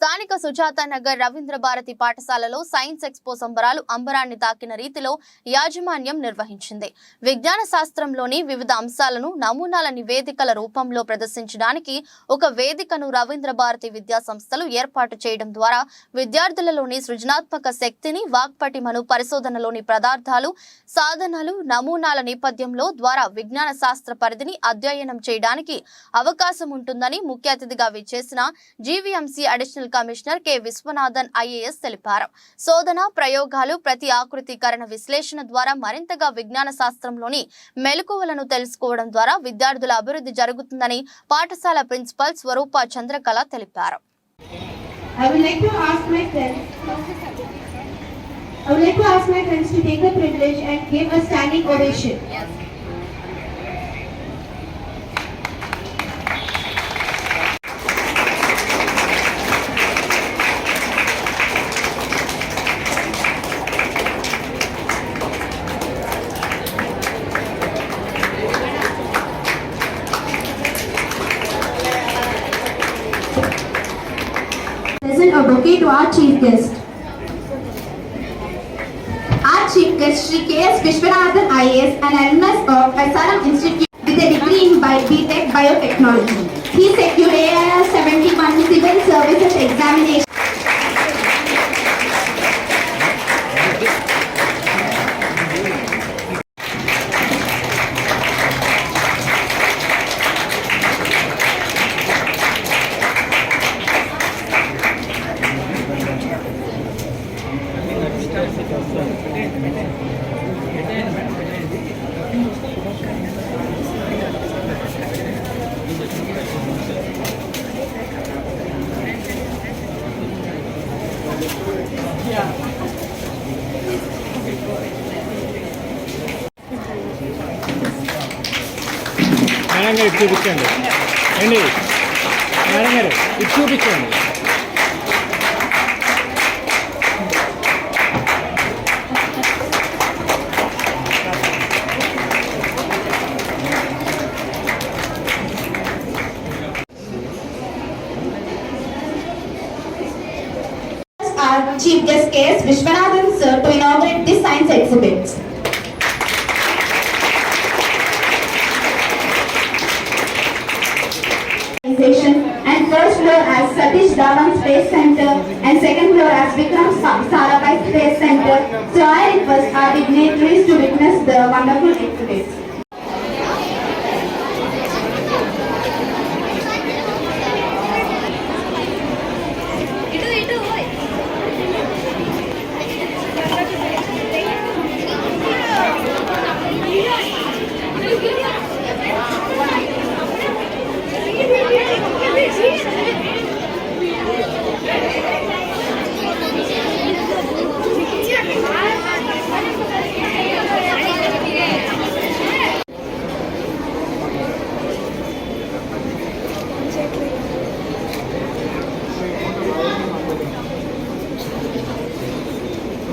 స్థానిక సుజాత నగర్ రవీంద్ర భారతి పాఠశాలలో science expo సంబరాలు అంబరాన్ని తాకిన రీతిలో యాజమాన్యం నిర్వహించింది. విజ్ఞాన శాస్త్రంలోని వివిధ అంశాలను నమూనాల నివేదికల రూపంలో ప్రదర్శించడానికి ఒక వేదికను రవీంద్ర భారతి విద్యా సంస్థలు ఏర్పాటు చేయడం ద్వారా విద్యార్థులలోని సృజనాత్మక శక్తిని వాక్పటిమను పరిశోధనలోని పదార్థాలు సాధనలు నమూనాల నేపథ్యంలో ద్వారా విజ్ఞాన శాస్త్ర పరిధిని అధ్యయనం చేయడానికి అవకాశం ఉంటుందని ముఖ్య అతిథిగా విచ్చేసిన GVMC additional commissioner K Viswanathan IAS తెలిపారు శోధన ప్రయోగాలు ప్రతి ఆకృతీకరణ విశ్లేషణ ద్వారా మరింతగా విజ్ఞాన శాస్త్రంలోని మెలకువలను తెలుసుకోవడం ద్వారా విద్యార్థుల అభివృద్ధి జరుగుతుందని పాఠశాల ప్రిన్సిపల్ స్వరూప చంద్రకళ తెలిపారు I would like to ask my friends. I would like to ask my friends to take the privilege and give a standing ovation. Present guest आज chief guest Shri K S Viswanathan I S N M S of S R M institute with degree in by B tech biotechnology seventy one civil services examination madam గారు ఇటు చూపించండి ఏంటి madam గారు ఇటు చూపించండి Our chief guest K.S. Vishwanathan sir to inaugurate this science exhibit. Organization and first floor as Satish Dhawan Space Center and second floor as Vikram Sarabhai Space Center. So I request our dignitaries to witness the wonderful exhibit.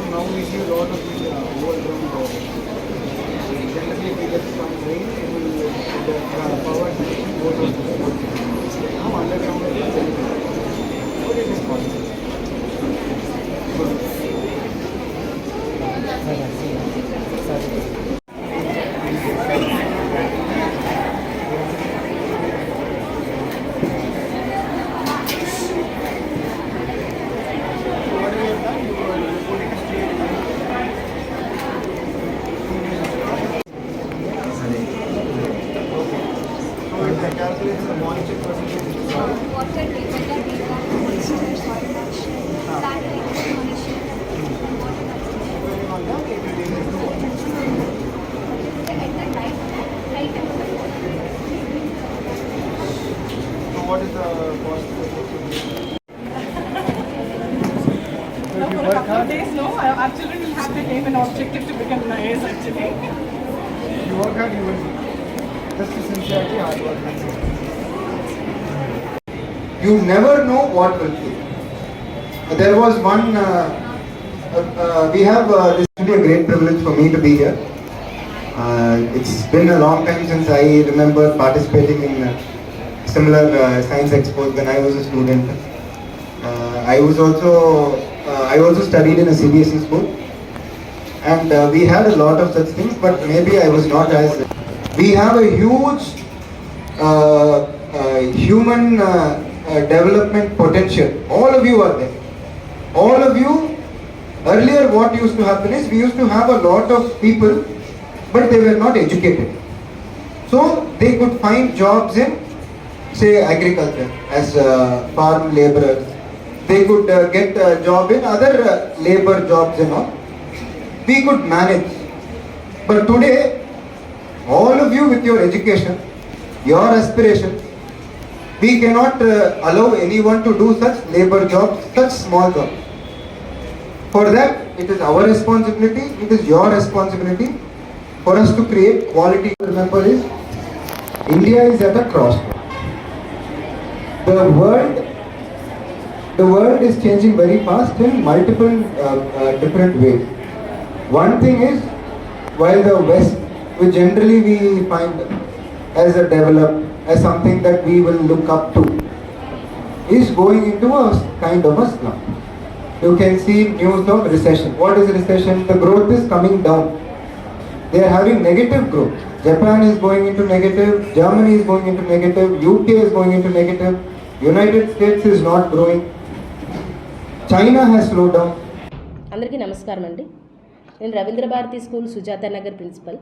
Now we see a lot of the uh, overgrown roads. Generally, we get some rain, it will uh, the uh, power goes on to the road. Now underground is available. But it is possible. So if the calculates the moisture percentage is solid, water temperature data, moisture, soil moisture, plant moisture, water going on that, it will take us to one at the right, right temperature. So what is the cost associated with No, for a couple of days, no. Our our an objective to become IAS actually. You work hard, you will just the sincerity, hard work. You never know what will be. There was one, uh, uh, uh, we have, uh, this is really a great privilege for me to be here. Uh, it's been a long time since I remember participating in uh, similar uh, science expos when I was a student. Uh, I was also uh, I also studied in a CBSE school, and uh, we had a lot of such things. But maybe I was not as. We have a huge uh, uh, human uh, uh, development potential. All of you are there. All of you. Earlier, what used to happen is we used to have a lot of people, but they were not educated. So they could find jobs in, say, agriculture as uh, farm laborers. They could uh, get a job in other uh, labor jobs and all. We could manage. But today, all of you with your education, your aspiration, we cannot uh, allow anyone to do such labor jobs, such small jobs. For that, it is our responsibility, it is your responsibility for us to create quality. Remember is India is at a crossroad. The world, the world is changing very fast in multiple uh, uh, different ways. One thing is, while the West, which generally we find as a developed, as something that we will look up to, is going into a kind of a slump. You can see news of recession. What is recession? The growth is coming down. They are having negative growth. Japan is going into negative, Germany is going into negative, UK is going into negative, United States is not growing, China has slowed down. అందరికీ నమస్కారం అండి నేను Ravindra Bharati school Sujatha Nagar principal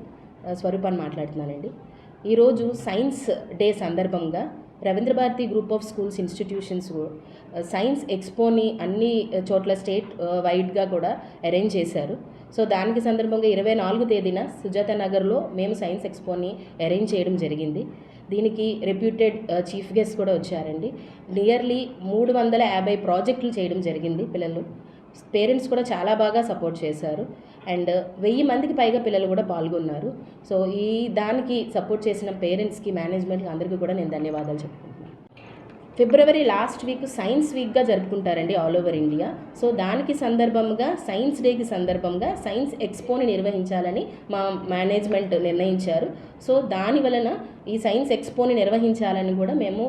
ఆ, స్వరూపాన్ని మాట్లాడుతున్నానండి. ఈరోజు science day సందర్భంగా Ravindra Bharathi group of schools institutions science ఎక్స్పోని అన్ని చోట్ల స్టేట్ వైడ్గా కూడా అరేంజ్ చేశారు. సో దానికి సందర్భంగా ఇరవై నాలుగు తేదీన సుజాత నగర్లో మేము సైన్స్ ఎక్స్పోని అరేంజ్ చేయడం జరిగింది. దీనికి రెప్యూటెడ్ చీఫ్ గెస్ట్ కూడా వచ్చారండి. నియర్లీ మూడు వందల యాభై ప్రాజెక్టులు చేయడం జరిగింది పిల్లలు. పేరెంట్స్ కూడా చాలా బాగా సపోర్ట్ చేశారు. అండ్ వెయ్యి మందికి పైగా పిల్లలు కూడా పాల్గొన్నారు. సో ఈ దానికి సపోర్ట్ చేసిన పేరెంట్స్కి మేనేజ్మెంట్కి అందరికీ కూడా నేను ధన్యవాదాలు చెప్పుకుంటున్నాను. ఫిబ్రవరి లాస్ట్ వీక్ సైన్స్ వీక్గా జరుపుకుంటారండి ఆల్ ఓవర్ ఇండియా. సో దానికి సందర్భంగా సైన్స్ డేకి సందర్భంగా సైన్స్ ఎక్స్పోని నిర్వహించాలని మా మేనేజ్మెంట్ నిర్ణయించారు. సో దాని వలన ఈ సైన్స్ ఎక్స్పోని నిర్వహించాలని కూడా మేము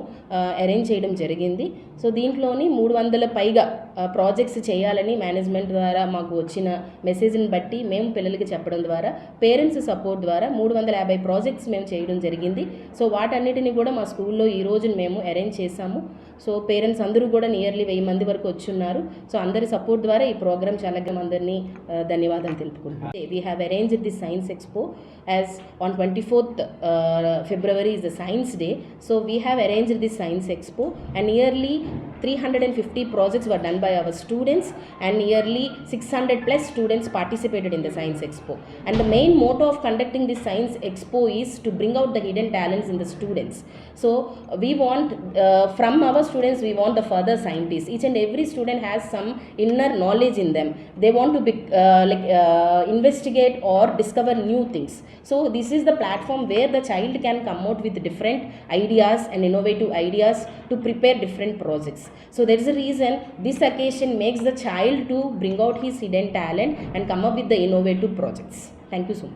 అరేంజ్ చేయడం జరిగింది. సో దీంట్లోని మూడు వందల పైగా ప్రాజెక్ట్స్ చేయాలని మేనేజ్మెంట్ ద్వారా మాకు వచ్చిన మెసేజ్ని బట్టి మేము పిల్లలకి చెప్పడం ద్వారా పేరెంట్స్ సపోర్ట్ ద్వారా మూడు వందల యాభై ప్రాజెక్ట్స్ మేము చేయడం జరిగింది. సో వాటన్నిటిని కూడా మా స్కూల్లో ఈ రోజు మేము అరేంజ్ చేశాము. సో పేరెంట్స్ అందరూ కూడా నియర్లీ వెయ్యి మంది వరకు వచ్చున్నారు. సో అందరి సపోర్ట్ ద్వారా ఈ ప్రోగ్రామ్ చాలా అందరినీ ధన్యవాదాలు తెలుపుకుంటున్నాం. We have arrange the science expo as on twenty four 4th uh, February is the Science Day. So we have arranged this Science Expo and nearly 350 projects were done by our students and nearly 600 plus students participated in the Science Expo. And the main motto of conducting this Science Expo is to bring out the hidden talents in the students. So we want, uh, from our students, we want the further scientists. Each and every student has some inner knowledge in them. They want to be, uh, like, uh, investigate or discover new things. So this is the platform platform where the child can come out with different ideas and innovative ideas to prepare different projects. So there is a reason this occasion makes the child to bring out his hidden talent and come up with the innovative projects. Thank you so much